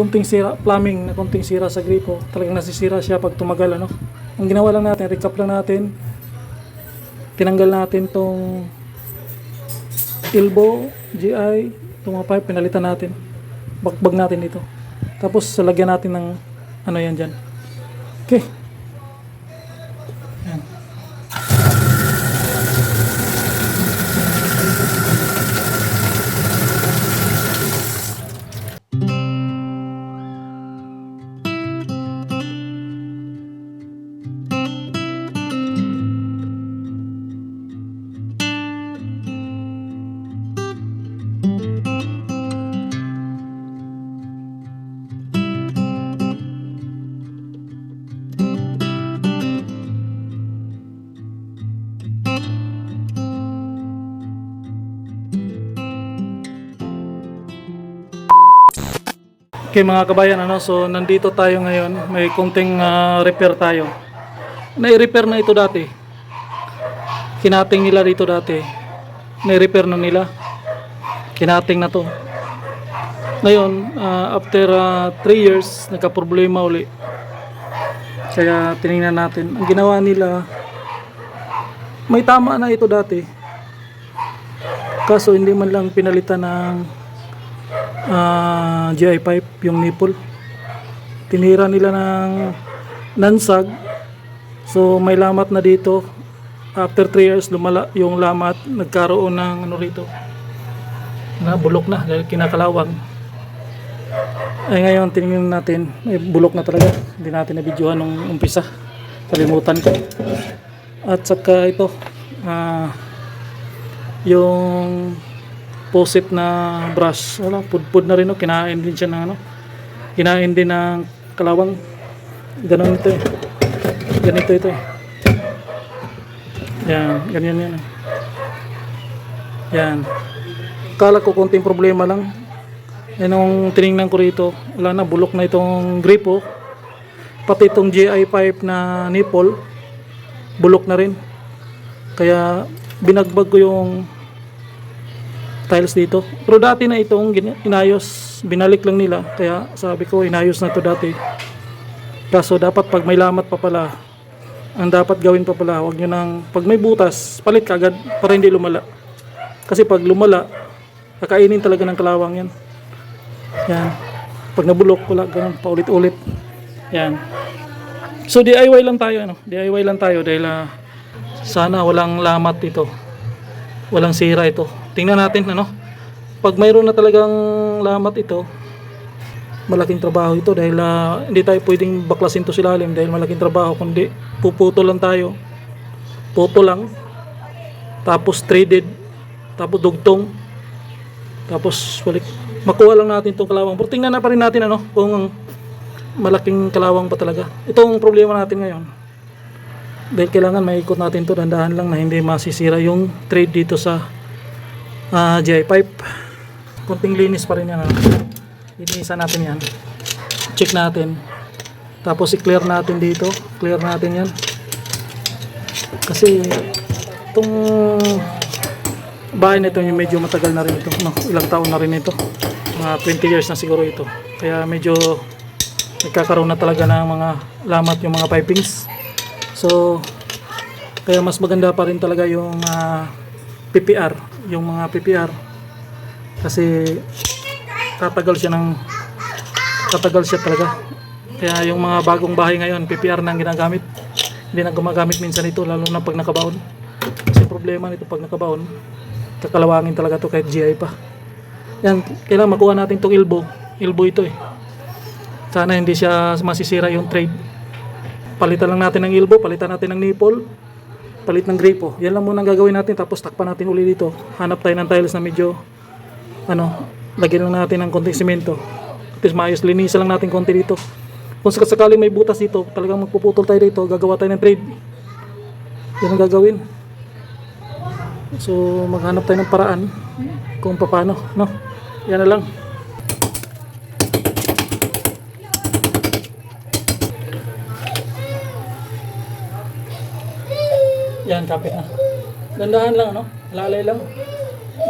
kunting sira, plumbing na kunting sira sa gripo. Talagang nasisira siya pag tumagal ano. Ang ginawa lang natin, recap lang natin. Tinanggal natin tong elbow, GI, itong mga pipe, pinalitan natin. Bakbag natin dito. Tapos lagyan natin ng ano yan dyan. Okay. Okay mga kabayan, ano, so nandito tayo ngayon, may kunting ah, repair tayo. Nai-repair na ito dati. Kinating nila dito dati. Nai-repair na nila. Kinating na to. Ngayon, ah, after 3 years, nagka-problema uli. Kaya tinignan natin. Ang ginawa nila, may tama na ito dati. Kaso hindi man lang pinalitan ng ah, GI pipe, yung nipple. Tinira nila ng nansag. So may lamat na dito. After 3 years lumala yung lamat, nagkaroon ng ano rito. Na bulok na dahil kinakalawang. Ay ngayon tingnan natin, may bulok na talaga. Hindi natin na videohan nung umpisa. Kalimutan ko. At saka ito, ah yung posit na brush. Wala pudpud na rin no? Kinain din siya ng ano? Kinain din ng kalawang. Ganun ito eh. Ganito ito eh. Yan ganyan yan eh. yan. Kala ko konting problema lang. Eh nung tiningnan ko rito wala na bulok na itong gripo pati itong GI pipe na nipple bulok na rin. Kaya binagbag ko yung tiles dito. Pero dati na itong inayos, binalik lang nila. Kaya sabi ko, inayos na to dati. Kaso dapat pag may lamat pa pala, ang dapat gawin pa pala, wag nyo nang, pag may butas, palit ka agad para hindi lumala. Kasi pag lumala, kakainin talaga ng kalawang yan. Yan. Pag nabulok, wala, ganun, paulit-ulit. Yan. So DIY lang tayo, ano? DIY lang tayo dahil ah, sana walang lamat ito. Walang sira ito. Tingnan natin ano. Pag mayroon na talagang lamat ito, malaking trabaho ito dahil ah, hindi tayo pwedeng baklasin to silalim dahil malaking trabaho kundi puputol lang tayo. Puto lang. Tapos threaded. Tapos dugtong. Tapos balik. Makuha lang natin itong kalawang. Pero tingnan na pa rin natin ano kung malaking kalawang pa talaga. Ito ang problema natin ngayon dahil kailangan maikot natin to dandahan lang na hindi masisira yung thread dito sa ah, GI pipe. Kunting linis pa rin yan ano. linisan natin yan. Check natin. Tapos i-clear natin dito. Clear natin yan. Kasi itong bahay na ito yung medyo matagal na rin ito. Ilang taon na rin ito. Mga 20 years na siguro ito. Kaya medyo nagkakaroon na talaga ng mga lamat yung mga pipings. So, kaya mas maganda pa rin talaga yung ah, PPR, yung mga PPR. Kasi tatagal siya ng tatagal siya talaga. Kaya yung mga bagong bahay ngayon, PPR na ang ginagamit. Hindi na gumagamit minsan ito, lalo na pag nakabaon. Kasi problema nito pag nakabaon, kakalawangin talaga to kahit GI pa. Yan, kailangan makuha natin itong elbow. Elbow ito eh. Sana hindi siya masisira yung trade palitan lang natin ng elbow, palitan natin ng nipple, palit ng gripo. Yan lang muna ang gagawin natin tapos takpan natin uli dito. Hanap tayo ng tiles na medyo ano, lagyan lang natin ng konting simento. Tapos maayos, linisan lang natin konti dito. Kung sakali may butas dito, talagang magpuputol tayo dito, gagawa tayo ng trade. Yan ang gagawin. So, maghanap tayo ng paraan kung paano, no? Yan na lang. Yan, kapit na. Dandahan lang, ano? Lalay lang.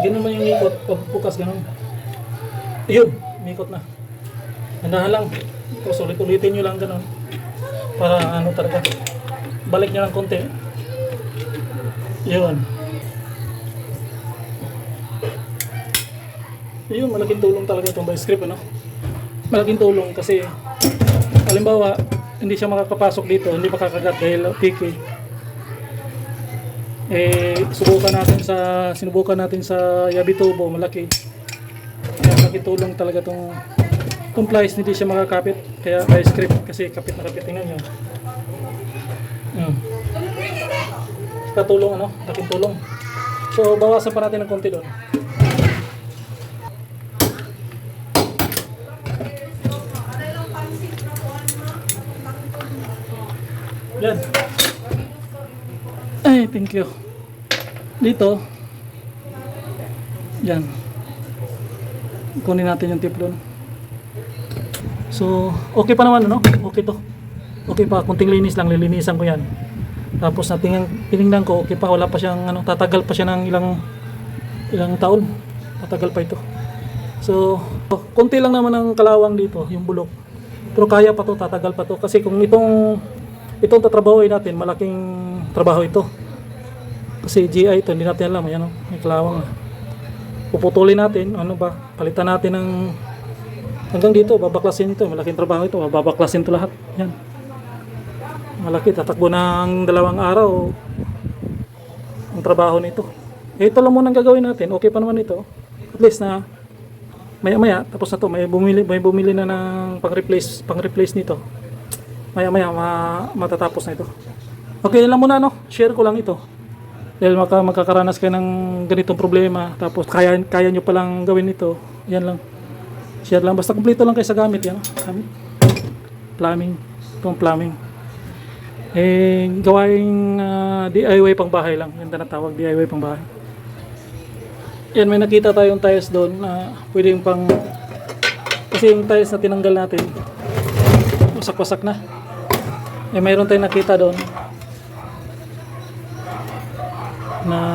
Ganun man yung ikot. Pag bukas, ganun. Yun, umikot na. Andahan lang. Tapos ulit-ulitin nyo lang ganun. Para ano talaga. Balik nyo ng konti. Yun. Yun, malaking tulong talaga itong by script, ano? Malaking tulong kasi halimbawa, hindi siya makakapasok dito, hindi makakagat dahil picky. Eh, subukan natin sa, sinubukan natin sa Yabitubo, malaki. Kaya malaking tulong talaga itong itong plies, hindi siya makakapit. Kaya by script kasi kapit na kapit. Tingnan nyo. Hmm. Katulong ano, laking tulong. So, bawasan pa natin ng konti doon. Yan. Thank you. Dito. Yan. Kunin natin yung doon. So, okay pa naman, ano? Okay to. Okay pa, kunting linis lang, lilinisan ko yan. Tapos natingnan, tinignan ko, okay pa, wala pa siyang, ano, tatagal pa siya ng ilang, ilang taon. Tatagal pa ito. So, konti lang naman ang kalawang dito, yung bulok. Pero kaya pa to, tatagal pa to. Kasi kung itong, itong tatrabahoy natin, malaking trabaho ito. Kasi GI ito, hindi natin alam, yan o, may kalawang. Puputulin natin, ano ba, palitan natin ng hanggang dito, babaklasin ito, malaking trabaho ito, babaklasin ito lahat. Yan. Malaki, tatakbo ng dalawang araw ang trabaho nito. Eh, ito lang muna ang gagawin natin. Okay pa naman ito. At least na maya maya tapos na to may bumili may bumili na ng pang-replace pang-replace nito. Maya maya ma, matatapos na ito. Okay lang muna no. Share ko lang ito. Dahil maka, magkakaranas kayo ng ganitong problema tapos kaya kaya nyo palang gawin ito. Yan lang. Share lang basta kumpleto lang kayo sa gamit yan. Gamit. Plumbing. Itong plumbing. Eh, gawaing ah, DIY pang bahay lang. Yung tinatawag DIY pang bahay. Yan, may nakita tayong tiles doon na pwedeng pang... Kasi yung tiles na tinanggal natin, wasak-wasak na. Eh, mayroon tayong nakita doon na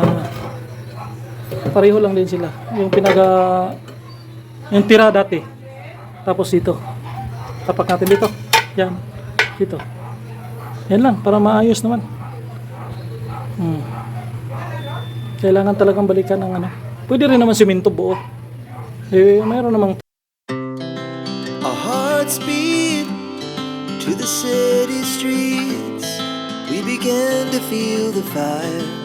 pareho lang din sila. Yung pinaga... Yung tira dati. Tapos dito. Tapak natin dito. Yan. Dito. Yan lang, para maayos naman. Hmm. Kailangan talagang balikan ng ano. Pwede rin naman simento buo. Eh, mayroon namang Our hearts beat to the city streets. We began to feel the fire.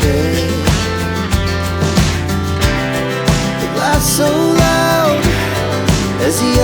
bed. The laughs so loud as the